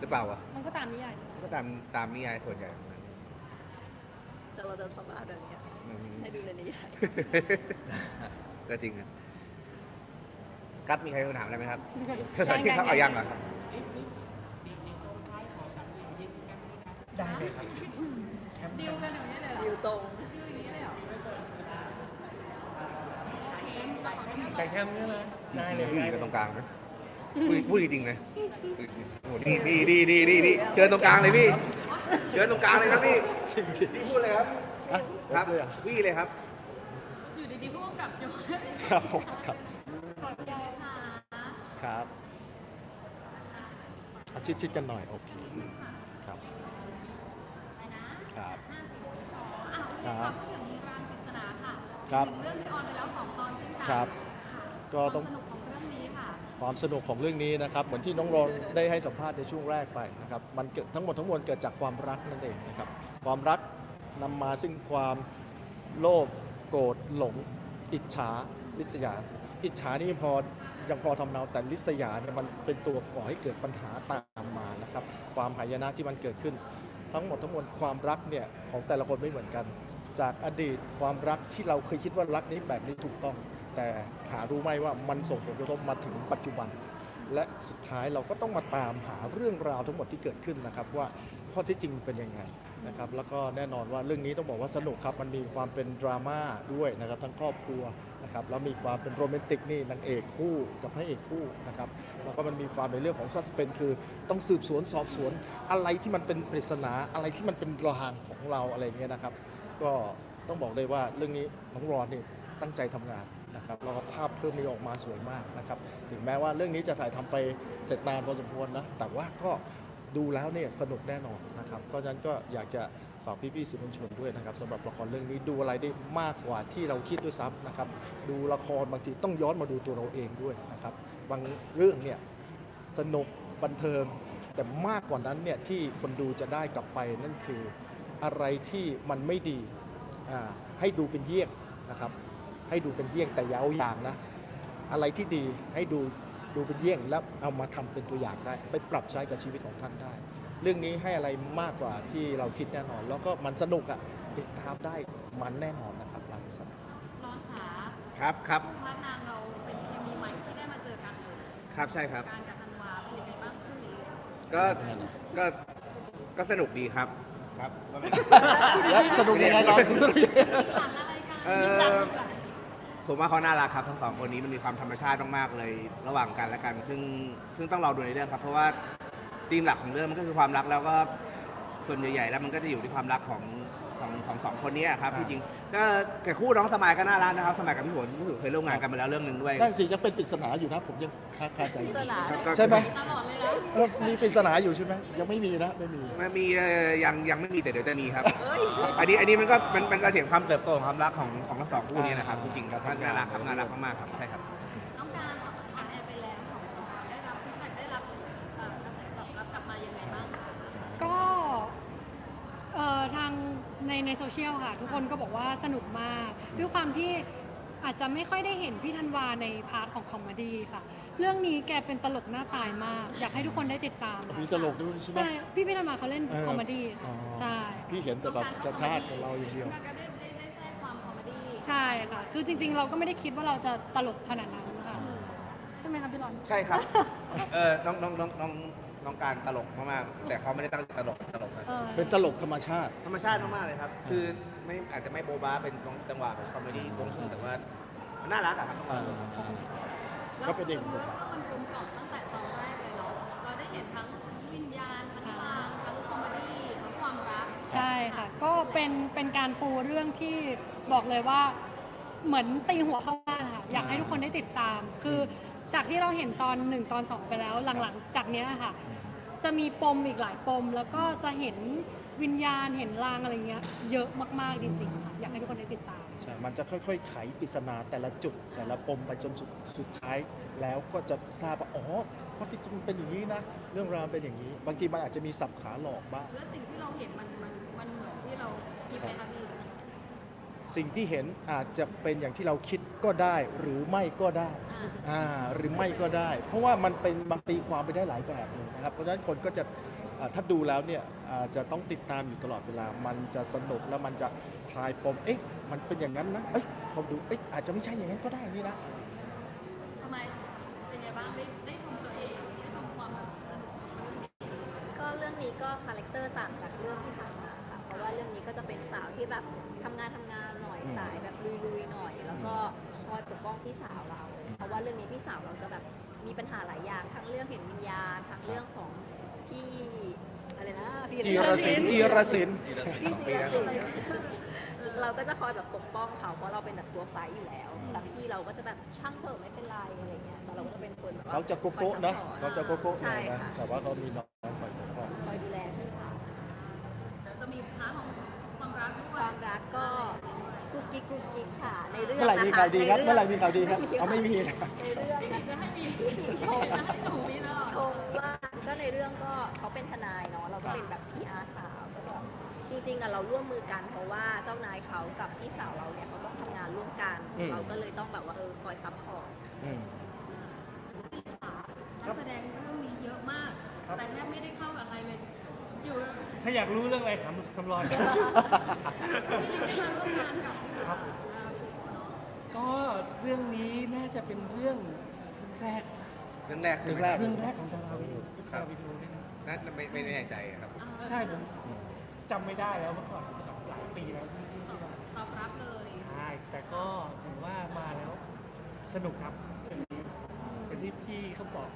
หรือเปล่าวะมันก็ตามนิยายก็ตามตามนิยายส่วนใหญ่ของมันแต่เราโดนสัมภาษณ์แบบเนี้ยอืมให้ดูในนิยายก็จริงนะกัดมีใครคำถามอะไรไหมครับยัตอนนี้เขาเอายังเหรอได้เลยครับดิวกันอย่างนี้เลยเหรอดิวตรงดิวอย่างนี้เลยเหรอใช้แคมเนี่ยนะจริงได้ๆเลนะยพี่ได้กันตรงกลางนะ พูดพูดจริงๆนะโอ้โหดีดีดีดีดีดีเชิญตรงกลางเลยพี่ เชิญตรงกลางเลยครับพี่พี่พูดเลยครับอะครับเลยเหรอพี่เลยครับ อยู่ดีๆพวกกับโยนครับผมครับกดยายค่ะครับเอาชิดๆกันหน่อยโอเคครับไปนะครับ ห้าสี่สามสองอ้าวครับพูดถึงรานปริศนาค่ะครับถึงเรื่องที่ออนไปแล้วสองตอนเช่นกันครับค่ะก็ต้อง ความสนุกของเรื่องนี้ ความสนุกของเรื่องนี้นะครับ เหมือนที่น้องรอนได้ให้สัมภาษณ์ในช่วงแรกไปนะครับ มันเกิดทั้งหมดทั้งมวลเกิดจากความรักนั่นเองนะครับ ความรักนำมาซึ่งความโลภโกรธหลง อิจฉาลิษยา อิจฉานี่พอยังพอทำเนาแต่ลิษยาเนี่ยมันเป็นตัวก่อให้เกิดปัญหาตามมานะครับ ความหายนะที่มันเกิดขึ้น ทั้งหมดทั้งมวลความรักเนี่ยของแต่ละคนไม่เหมือนกัน จากอดีตความรักที่เราเคยคิดว่ารักนี้แบบนี้ถูกต้อง แต่หารู้ไหมว่ามันส่งผลกระทบมาถึงปัจจุบัน และสุดท้ายเราก็ต้องมาตามหาเรื่องราวทั้งหมดที่เกิดขึ้นนะครับ ว่าข้อที่จริงเป็นยังไงนะครับแล้วก็แน่นอนว่าเรื่องนี้ต้องบอกว่าสนุกครับมันมีความเป็นดราม่าด้วยนะครับทั้งครอบครัวนะครับแล้วมีความเป็นโรแมนติกนี่นางเอกคู่กับพระเอกคู่นะครับแล้วก็มันมีความในเรื่องของซัสเพนคือ ต้องสืบสวนสอบสวนอะไรที่มันเป็นปริศนาอะไรที่มันเป็นรางของเราอะไรเงี้ยนะครับ ก็ต้องบอกเลยว่าเรื่องนี้น้องรอนนี่ตั้งใจทำงาน นะครับแล้วก็ภาพเพิ่มนี้ออกมาสวยมากนะครับถึงแม้ว่าเรื่องนี้จะถ่ายทำไปเสร็จนานพอสมควรนะแต่ว่าก็ดูแล้วเนี่ยสนุกแน่นอนนะครับเพราะฉะนั้นก็อยากจะฝากพี่ๆสื่อมวลชนด้วยนะครับสำหรับละครเรื่องนี้ดูอะไรได้มากกว่าที่เราคิดด้วยซ้ำนะครับดูละครบางทีต้องย้อนมาดูตัวเราเองด้วยนะครับบางเรื่องเนี่ยสนุกบันเทิงแต่มากกว่านั้นเนี่ยที่คนดูจะได้กลับไปนั่นคืออะไรที่มันไม่ดีให้ดูเป็นเยี่ยงนะครับ ให้ดูเป็นเยี่ยงแต่อยาเอาอย่างนะ อะไรที่ดีให้ดูดูเป็นเยี่ยงแล้วเอามาทำเป็นตัวอย่างได้ ไปปรับใช้กับชีวิตของท่านได้ เรื่องนี้ให้อะไรมากกว่าที่เราคิดแน่นอน แล้วก็มันสนุกอะติดตามได้มันแน่นอนนะครับรางวัลสนุกร้อนขาครับครับพระนางเราเป็นเคมีใหม่ที่ได้มาเจอกันครับใช่ครับ การกับธันวาเป็นยังไงบ้างคู่นี้ก็ก็ก็สนุกดีครับครับแล้วสนุกยังไงเราสนุกยังไงหลังอะไรกันเอ่อ ผมว่าเขาน่ารักครับทั้งสองคนนี้มันมีความธรรมชาติมากๆเลยระหว่างกันและกัน ซึ่งซึ่งต้องรอดูในเรื่องครับ เพราะว่าธีมหลักของเรื่องมันก็คือความรักแล้วก็ส่วนใหญ่ๆแล้วมันก็จะอยู่ที่ความรักของของของสองคนนี้ครับที่จริง ก็แต่คู่น้องสมัยก็น่ารักนะครับ สมัยกับพี่ฝนรู้สึกเคยร่วมงานกันมาแล้วเรื่องหนึ่งด้วยนั่นสิยังเป็นปริศนาอยู่นะ ผมยังคาคาใจอปริยู่ศนาครับก็ใช่ไหมตลอดเลยนะเออมีปริศนาอยู่ใช่ไหมยังไม่มีนะไม่มี มันมีเอ่อยังยังไม่มีแต่เดี๋ยวจะมีครับ อันนี้อันนี้มันก็มันเป็นการเสียงความเติบโตของความรักของของทั้งสองคู่นี้นะครับจริงๆครับน่ารักครับน่ารักมากๆครับใช่ครับ น้องการอ่านแอร์ไปแล้วสองตอนได้รับฟีดแบ็กได้รับเอ่อกระแสตอบรับกลับมายังไงบ้างคะ ก็เอ่อทาง ในในโซเชียลค่ะ ทุกคนก็บอกว่าสนุกมาก ด้วยความที่อาจจะไม่ค่อยได้เห็นพี่ธันวาในพาร์ทของคอมเมดี้ค่ะ เรื่องนี้แกเป็นตลกหน้าตายมาก อยากให้ทุกคนได้ติดตามค่ะมีตลกด้วยใช่ไหม ใช่พี่พี่ธันวาเขาเล่นเออคอมเมดี้อ๋อใช่พี่เห็นแต่แบบกระชากของเราอย่างเดียวน้องการก็ได้ได้ได้แทรกความคอมเมดี้ใช่ค่ะ คือจริง ๆ เราก็ไม่ได้คิดว่าเราจะตลกขนาดนั้นค่ะใช่ไหมคะพี่หลอน ใช่ครับ เออน้องน้องน้องน้องน้องการตลกมากๆแต่เขาไม่ได้ตั้งใจตลกตลกนะ เออ เป็นตลกธรรมชาติ ธรรมชาติมากๆเลยครับ คือไม่อาจจะไม่โบ๊ะบ้าเป็นจังหวะแบบคอมเมดี้วงซึ่งแต่ว่ามันน่ารักอะครับอ่าแล้วก็เป็นเด็กคือเรื่องมันกลมกล่อมตั้งแต่ตอนแรกเลยเนาะเราได้เห็นทั้งวิญญาณทั้งลางทั้งคอมเมดี้ทั้งความรักใช่ค่ะ ก็เป็นเป็นการปูเรื่องที่บอกเลยว่าเหมือนตีหัวเข้าบ้านค่ะ อยากให้ทุกคนได้ติดตาม คือจากที่เราเห็นตอนหนึ่งตอนสองไปแล้วหลังๆ จากเนี้ยค่ะ จะมีปมอีกหลายปม แล้วก็จะเห็นวิญญาณเห็นลางอะไรเงี้ยเยอะมากๆจริงๆค่ะอยากให้ทุกคนได้ติดตาม ใช่มันจะค่อยๆ ไขปริศนาแต่ละจุดแต่ละปมไปจนสุดสุดท้าย แล้วก็จะทราบว่าอ๋อเพราะจริงมันเป็นอย่างนี้นะ เรื่องราวเป็นอย่างนี้ บางทีมันอาจจะมีสับขาหลอกบ้าง แล้วสิ่งที่เราเห็นมันมันมันเหมือนที่เราคิดไหมคะพี่ สิ่งที่เห็นอาจจะเป็นอย่างที่เราคิดก็ได้ หรือไม่ก็ได้อ่าอ่าหรือไม่ก็ได้ เพราะว่ามันเป็นบางตีความไปได้หลายแบบเลยนะครับ เพราะฉะนั้นคนก็จะอ่าถ้าดูแล้วเนี่ยอาจจะต้องติดตามอยู่ตลอดเวลา มันจะสนุกแล้วมันจะคลายปมเอ๊ะมันเป็นอย่างนั้นนะเอ้ยพอดูเอ๊ะอาจจะไม่ใช่อย่างนั้นก็ได้นี่นะ ทำไมเป็นไงบ้างได้ได้ชมตัวเองได้ชมความสนุกของเรื่องนี้ก็เรื่องนี้ก็คาแรคเตอร์ต่างจากเรื่องที่ผ่านมาค่ะเพราะ ว่าเรื่องนี้ก็จะเป็นสาวที่แบบทำงานทำงานหน่อยอืมสายแบบลุยๆหน่อย แล้วก็คอยปกป้องพี่สาวเรา เพราะว่าเรื่องนี้พี่สาวเราจะแบบมีปัญหาหลายอย่างทั้งเรื่องเห็นวิญญาณทั้งเรื่องของพี่อะไรนะพี่จีรศิลป์จีรศิลป์พี่จีรศิลป์เราก็จะคอยแบบปกป้องเขาเพราะเราเป็นแบบตัวไฟอยู่แล้วแต่พี่เราก็จะแบบช่างเถอะไม่เป็นไรอะไรเงี้ยแต่เราก็จะเป็นคนแบบว่เขาจะโกโก้นะคอยเขาจะโกโก้หน่ใช่อยนะค่ะ แต่ว่าเขามีน้อง ข่าวดีครับในเมื่อไหร่มีข่าวดีครับเอาไม่มีนะในเรื่องนะจะให้มีชมจะให้หนูมีแล้วชมว่าก็ในเรื่องก็เขาเป็นทนายเนาะเราก็เป็นแบบพี่อาสาวก็จะแบบจริงๆอะเราร่วมมือกันเพราะว่าเจ้านายเขากับพี่สาวเราเนี่ยเขาต้องทำงานร่วมกัน อืม เราก็เลยต้องแบบว่าเออคอยซัพพอร์ต อืม นักแสดงเรื่องนี้เยอะมากแต่แทบไม่ได้เข้ากับใครเลย อยู่ถ้าอยากรู้เรื่องอะไรถามคำรอน ที่ได้มาร่วมงานกับครับอ่าพี่โอเนาะ ก็เรื่องนี้น่าจะเป็นเรื่องแรกเรื่องแรกใช่ไหมเรื่องแรกเรื่องแรกของดาราวิครัดาบวิดูเล่นน่าจะไม่ไม่แน่ใจครับอ่าใช่ผมจำไม่ได้แล้วเมื่อก่อนแบบหลายปีแล้วที่ที่ที่เราตอบรับเลยใช่แต่ก็ถือว่ามาแล้วสนุกครับเรื่องนี้เป็นที่พี่เขาบอก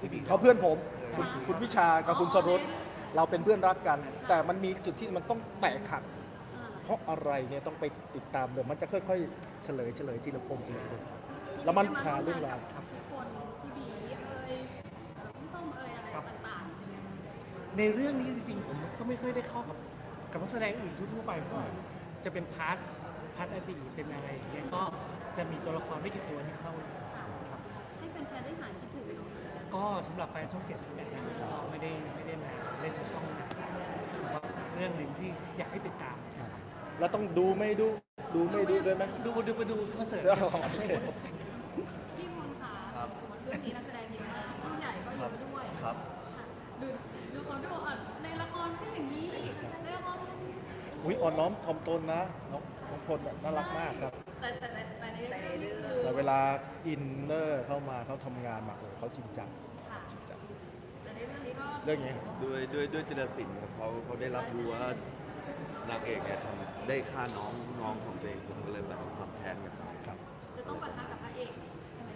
พี่บีเขาเพื่อนผมคุณคุณวิชากับคุณสรุตเราเป็นเพื่อนรักกัน แต่มันมีจุดที่มันต้องแตกหักอ่า เพราะอะไรเนี่ยต้องไปติดตามเดี๋ยวมันจะค่อยๆ เฉลยเฉลยทีละปมทีละปมแล้วมันพาเรื่องราวกับ ทุกคนพี่บีเอ่ยเอ่อพี่ส้มเอ่ยอะไรต่างๆเป็นไงบ้างในเรื่องนี้จริงๆ ผมก็ไม่ค่อยได้เข้ากับกับนักแสดงอื่นทั่วๆไปเพราะว่าจะเป็นพาร์ทพาร์ทอดีตเป็นอะไรอย่างเงี้ยก็จะมีตัวละครไม่กี่ตัวที่เข้าครับ ให้แฟนๆได้หายคิดถึงเนอะก็สำหรับแฟนช่องเจ็ดแบบนั้นก็ไม่ได้ไม่ได้มาเล่นในช่องนะถือว่าเรื่องหนึ่งที่อยากให้ติดตาม แล้วต้องดูไม่ดูดูไม่ดูด้วยไหมดูดูไปดูคอนเสิร์ตโอเคพี่มนต์ค่ะครับ เรื่องนี้นักแสดงเยอะมากรุ่นใหญ่ก็เยอะด้วยครับ ค่ะดูดูเขาดูอะในละครใช่อย่างนี้ในละครอุ้ยอ่อนน้อมถ่อมตนนะน้องน้องพลน่ะน่ารักมากครับ แต่แต่แต่แต่ในเรื่องนี้คือแต่เวลาอินเนอร์เข้ามาเขาทำงานมาโอ้เขาจริงจังค่ะจริงจังแต่ในเรื่องนี้ก็ เรื่องนี้ด้วยด้วยด้วยจิตรศิลป์ครับเขาเขาได้รับรู้ว่า นางเอกเนี่ยทำได้ฆ่าน้องน้องของตัวเองผมก็เลยแบบทำแทนกับเขาครับ จะต้องปะทะกับพระเอกใช่ไหม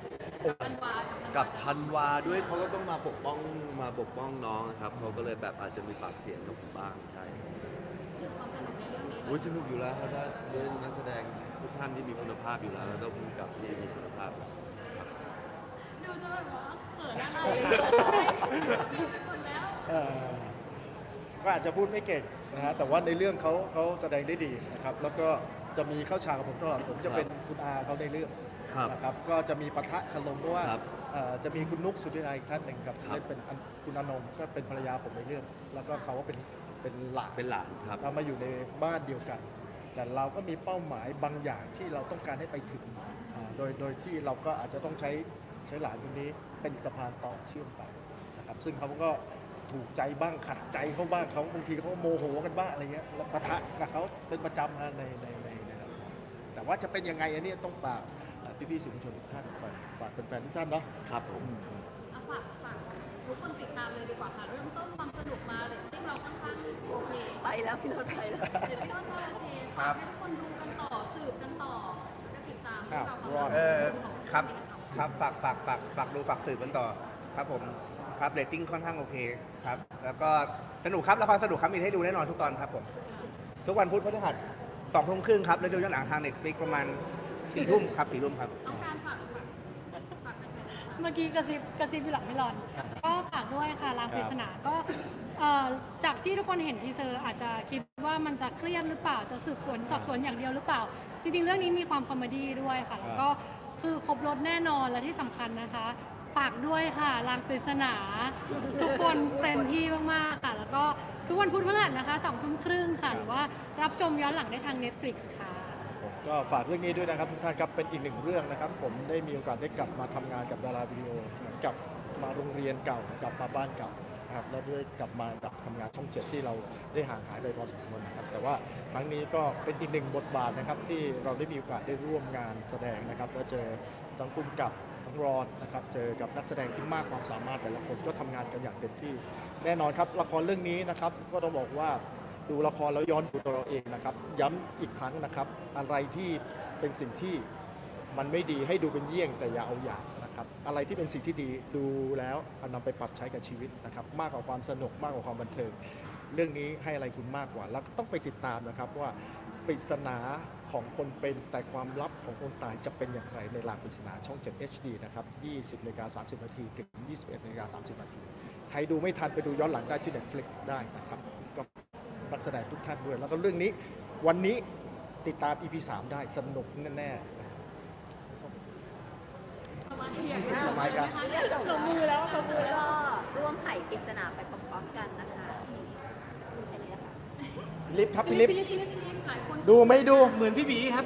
กับธันวากับกับธันวาด้วยเขาก็ต้องมาปกป้องมาปกป้องน้องนะครับเขาก็เลยแบบอาจจะมีปากเสียงกับผมบ้างใช่คือความสนุกในเรื่องนี้เลอุ้ยยสนุกอยู่แล้วครับถ้าด้วยนักแสดงทุกท่านที่มีคุณภาพอยู่แล้วแล้วก็ผู้กำกับที่มีคุณภาพครับดูจะแบบว่าเขินอะไรมีไปหมดแล้ว เอ่อ ก็อาจจะพูดไม่เก่งนะฮะแต่ว่าในเรื่องเขาเขาแสดงได้ดีนะครับแล้วก็จะมีเข้าฉากกับผมตลอดผมจะเป็นคุณอาเขาในเรื่องครับนะครับก็จะมีปะทะคารมเพราะว่าครับเอ่อจะมีคุณนุกสุธินายอีกท่านหนึ่งครับครับ เล่นเป็นอันคุณอนงก็เป็นภรรยาผมในเรื่อง แล้วก็เขาก็เป็นเป็นหลาน เป็นหลานครับ เรามาอยู่ในบ้านเดียวกัน แต่เราก็มีเป้าหมายบางอย่างที่เราต้องการให้ไปถึงอ่าโดย โดยที่เราก็อาจจะต้องใช้ใช้หลานคนนี้เป็นสะพานต่อเชื่อมไปนะครับ ซึ่งเขาก็ ถูกใจบ้างขัดใจเขาบ้างเขาบางทีเขาโมโหกันบ้างอะไรเงี้ยแล้วปะทะกับเขาเป็นประจำนะในในในในละครแต่ว่าจะเป็นยังไงอันนี้ต้องฝากพี่พี่ๆสื่อมวลชนทุกท่านฝากฝากแฟนๆทุกท่านเนาะครับผม อะฝากฝากทุกคนติดตามเลยดีกว่าค่ะ เริ่มต้นความสนุกมาเลยที่เราค่อนข้างโอเคไปแล้วพี่รถไปแล้ว เดี๋ยวพี่อ้นก็โอเคฝากให้ทุกคนดูกันต่อสืบกันต่อแล้วก็ติดตามอ้าวเรารอดเออครับ ของเองกันต่อครับฝากฝากฝากฝากดูฝากสืบกันต่อครับผม ครับเรตติ้งค่อนข้างโอเคครับ แล้วก็สนุกครับละครสนุกครับมีให้ดูแน่นอนทุกตอนครับผม ทุกวันพุธพฤหัสสองทุ่มครึ่งครับ แล้วจะย้อนหลังทางเน็ตฟลิกประมาณสี่ทุ่มครับสี่ทุ่มครับ ต้องการฝากฝากฝากแฟนๆค่ะเมื่อกี้กระซิบกระซิบพี่หลังพี่หลอน ก็ฝากด้วยค่ะรางปริศนาก็เอ่อจากที่ทุกคนเห็นทีเซอร์อาจจะคิดว่ามันจะเครียดหรือเปล่าจะสืบสวนสอบสวนอย่างเดียวหรือเปล่า จริง ๆ เรื่องนี้มีความคอมเมดี้ด้วยค่ะ แล้วก็คือครบรถแน่นอนและที่สำคัญนะคะ ฝากด้วยค่ะรางปริศนา ทุกคนเต็มที่มากๆค่ะ แล้วก็ทุกวันพุธพฤหัสนะคะสองทุ่มครึ่งค่ะ หรือว่ารับชมย้อนหลังได้ทาง Netflix ค่ะโอผมก็ฝากเรื่องนี้ด้วยนะครับทุกท่านครับเป็นอีกหนึ่งเรื่องนะครับ ผมได้มีโอกาสได้กลับมาทำงานกับดาราวิดีโอเหมือนกลับมาโรงเรียนเก่ากลับมาบ้านเก่า นะครับแล้วด้วยกลับมากับทำงานช่องเจ็ดที่เราได้ห่างหายไปพอสมควรนะครับแต่ว่าครั้งนี้ก็เป็นอีกหนึ่งบทบาทนะครับที่เราได้มีโอกาสได้ร่วมงานแสดงนะครับแล้วเจอทั้งคุ้มกับทั้งรอนนะครับเจอกับนักแสดงที่มากความสามารถแต่ละคนก็ทำงานกันอย่างเต็มที่ แน่นอนครับละครเรื่องนี้นะครับก็ต้องบอกว่าดูละครแล้วย้อนดูตัวเราเองนะครับย้ำอีกครั้งนะครับ อะไรที่เป็นสิ่งที่ มันไม่ดีให้ดูเป็นเยี่ยงแต่อย่าเอาอย่าง นะครับอะไรที่เป็นสิ่งที่ดีดูแล้วเอานำไปปรับใช้กับชีวิตนะครับมากกว่าความสนุกมากกว่าความบันเทิง เรื่องนี้ให้อะไรคุณมากกว่า แล้วก็ต้องไปติดตามนะครับว่าปริศนาของคนเป็นแต่ความลับของคนตายจะเป็นอย่างไรในหลากปริศนาช่อง 7 HD นะครับ 20นาฬิกา30 นาทีถึง 21นาฬิกา30 นาที ใครดูไม่ทันไปดูย้อนหลังได้ที่ Netflix ได้นะครับก็นักแสดงทุกท่านด้วย แล้วก็เรื่องนี้วันนี้ติดตาม EP 3 ได้สนุกแน่ๆนะครับ สมัยกันตบมือแล้วตบมือแล้วก็ร่วมไขปริศนาไปพร้อมๆกันนะคะแค่นี้นะคะลิฟต์ครับพี่ลิฟต์ดูไม่ดูเหมือนพี่บีครับ